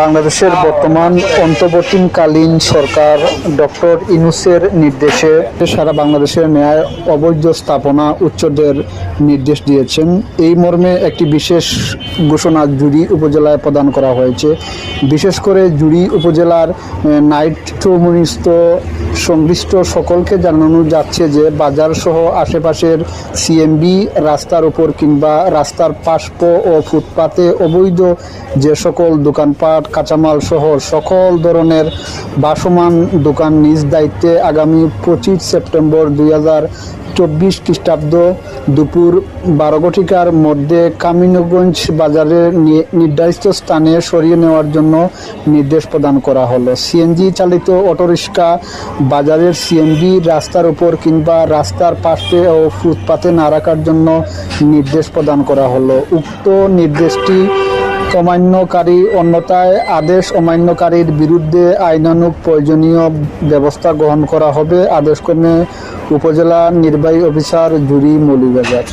বাংলাদেশের বর্তমান অন্তর্বর্তীকালীন সরকার ডক্টর ইনুসের নির্দেশে সারা বাংলাদেশের ন্যায় অবৈধ স্থাপনা উচ্চদের নির্দেশ দিয়েছেন। এই মর্মে একটি বিশেষ ঘোষণা জুড়ি উপজেলায় প্রদান করা হয়েছে। বিশেষ করে জুড়ি উপজেলার নাইট সংশ্লিষ্ট সকলকে জানানো যাচ্ছে যে বাজার সহ আশেপাশের সিএমবি রাস্তার উপর কিংবা রাস্তার পার্শ্ব ও ফুটপাতে অবৈধ যে সকল দোকানপাট কাঁচামাল সহ সকল ধরনের বাসমান দোকান নিজ দায়িত্বে আগামী পঁচিশ সেপ্টেম্বর দুই হাজার চব্বিশ খ্রিস্টাব্দ দুপুর বারো ঘটিকার মধ্যে কামিনগঞ্জ বাজারে নি- নির্ধারিত স্থানে সরিয়ে নেওয়ার জন্য নির্দেশ প্রদান করা হলো। সিএনজি চালিত অটোরিক্সা বাজারের সিএনজি রাস্তার উপর কিংবা রাস্তার পাশে ও ফুটপাতে না রাখার জন্য নির্দেশ প্রদান করা হলো। উক্ত নির্দেশটি অমান্যকারী অন্যতায় আদেশ অমান্যকারীর বিরুদ্ধে আইনানুক প্রয়োজনীয় ব্যবস্থা গ্রহণ করা হবে। আদেশক্রমে উপজেলা নির্বাহী অফিসার জুরি মৌলিবাজার